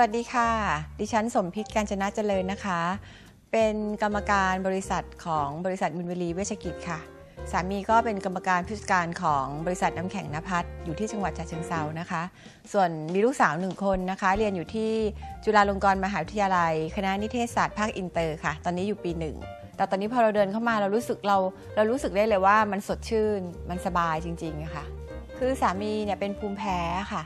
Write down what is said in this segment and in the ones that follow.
วัสดีค่ะ ดิฉันสมพิษการจนะเจริญนะคะ เป็นกรรมการบริษัทของบริษัทมินวลีเวชกิจค่ะ สามีก็เป็นกรรมการผู้จัดการของบริษัทน้ำแข็งนภัสอยู่ที่จังหวัดฉะเชิงเซานะคะ ส่วนมีลูกสาวหนึ่งคนนะคะ เรียนอยู่ที่จุฬาลงกรณ์มหาวิทยาลัย คณะนิเทศศาสตร์ภาคอินเตอร์ค่ะ ตอนนี้อยู่ปีหนึ่งแต่ตอนนี้พอเราเดินเข้ามาเรารู้สึกเราเรารู้สึกได้เลยว่ามันสดชื่นมันสบายจริงๆค่ะ คือสามีเนี่ยเป็นภูมิแพ้ค่ะ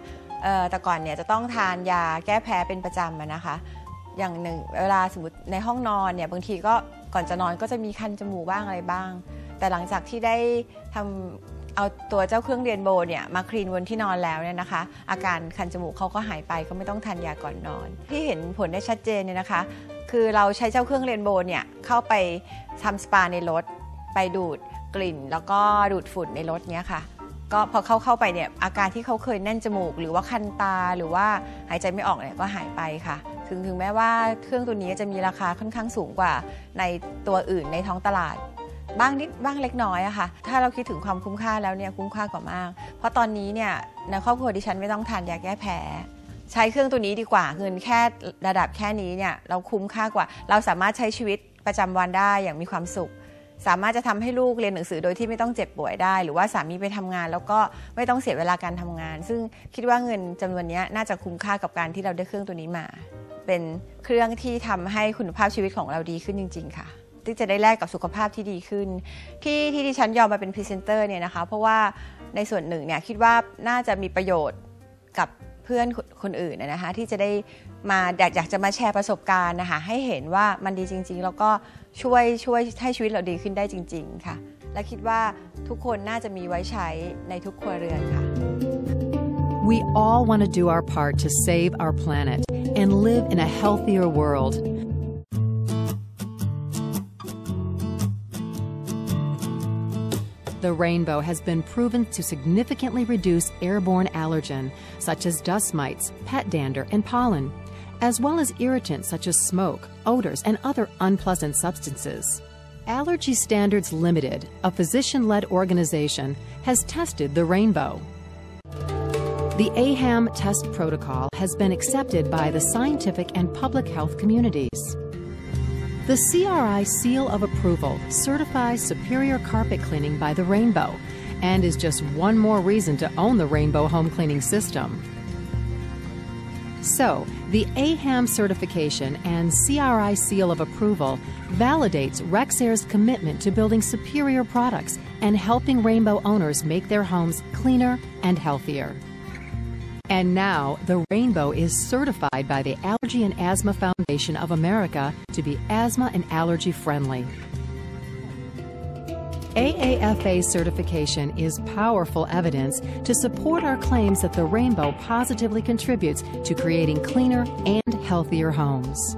แต่ก่อนเนี่ยจะต้องทานยาแก้แพ้เป็นประจำนะคะ อย่างหนึ่งเวลาสมมติในห้องนอนเนี่ยบางทีก็ก่อนจะนอนก็จะมีคันจมูกบ้างอะไรบ้าง แต่หลังจากที่ได้ทำเอาตัวเจ้าเครื่องเรียนโบเนี่ยมาคลีนบนที่นอนแล้วเนี่ยนะคะ อาการคันจมูกเขาก็หายไปก็ไม่ต้องทานยาก่อนนอน ที่เห็นผลได้ชัดเจนเนี่ยนะคะ คือเราใช้เจ้าเครื่องเรียนโบเนี่ยเข้าไปทำสปาในรถ ไปดูดกลิ่น แล้วก็ดูดฝุ่นในรถเนี้ยค่ะ ก็พอเข้าเข้าไปเนี่ยอาการที่เขาเคยแน่นจมูก หรือว่าคันตาหรือว่าหายใจไม่ออกเนี่ยก็หายไปค่ะ ถึงถึงแม้ว่าเครื่องตัวนี้จะมีราคาค่อนข้างสูงกว่า ในตัวอื่นในท้องตลาด บ้างนิดบ้างเล็กน้อยอะค่ะ ถ้าเราคิดถึงความคุ้มค่าแล้วเนี่ยคุ้มค่ากว่ามาก เพราะตอนนี้เนี่ยในครอบครัวดิฉันไม่ต้องทานยาแก้แพ้ใช้เครื่องตัวนี้ดีกว่าเงินแค่ระดับแค่นี้เนี่ยเราคุ้มค่ากว่า เราสามารถใช้ชีวิตประจำวันได้อย่างมีความสุข สามารถจะทำให้ลูกเรียนหนังสือโดยที่ไม่ต้องเจ็บป่วยได้ หรือว่าสามีไปทำงาน แล้วก็ไม่ต้องเสียเวลาการทำงาน ซึ่งคิดว่าเงินจำนวนนี้น่าจะคุ้มค่ากับการที่เราได้เครื่องตัวนี้มา เป็นเครื่องที่ทำให้คุณภาพชีวิตของเราดีขึ้นจริง ๆ ค่ะที่จะได้แลกกับสุขภาพที่ดีขึ้น ที่ที่ดิฉันยอมมาเป็นพรีเซนเตอร์เนี่ยนะคะ เพราะว่าในส่วนหนึ่งเนี่ยคิดว่าน่าจะมีประโยชน์กับ เพื่อนคนอื่นนะคะที่จะได้มาอยากอยากจะมาแชร์ประสบการณ์นะคะให้เห็นว่ามันดีจริง ๆ แล้วก็ช่วยช่วยให้ชีวิตเราดีขึ้นได้จริง ๆ ค่ะ และคิดว่าทุกคนน่าจะมีไว้ใช้ในทุกครัวเรือนค่ะ We all want to do our part to save our planet and live in a healthier world. The rainbow has been proven to significantly reduce airborne allergen, such as dust mites, pet dander, and pollen, as well as irritants such as smoke, odors, and other unpleasant substances. Allergy Standards Limited, a physician led organization, has tested the rainbow. The AHAM test protocol has been accepted by the scientific and public health communities. The CRI seal of approval certifies superior carpet cleaning by the Rainbow and is just one more reason to own the Rainbow home cleaning system. So, the AHAM certification and CRI seal of approval validates Rexair's commitment to building superior products and helping Rainbow owners make their homes cleaner and healthier. And now, the Rainbow is certified by the Allergy and Asthma Foundation of America to be asthma and allergy friendly. AAFA certification is powerful evidence to support our claims that the rainbow positively contributes to creating cleaner and healthier homes.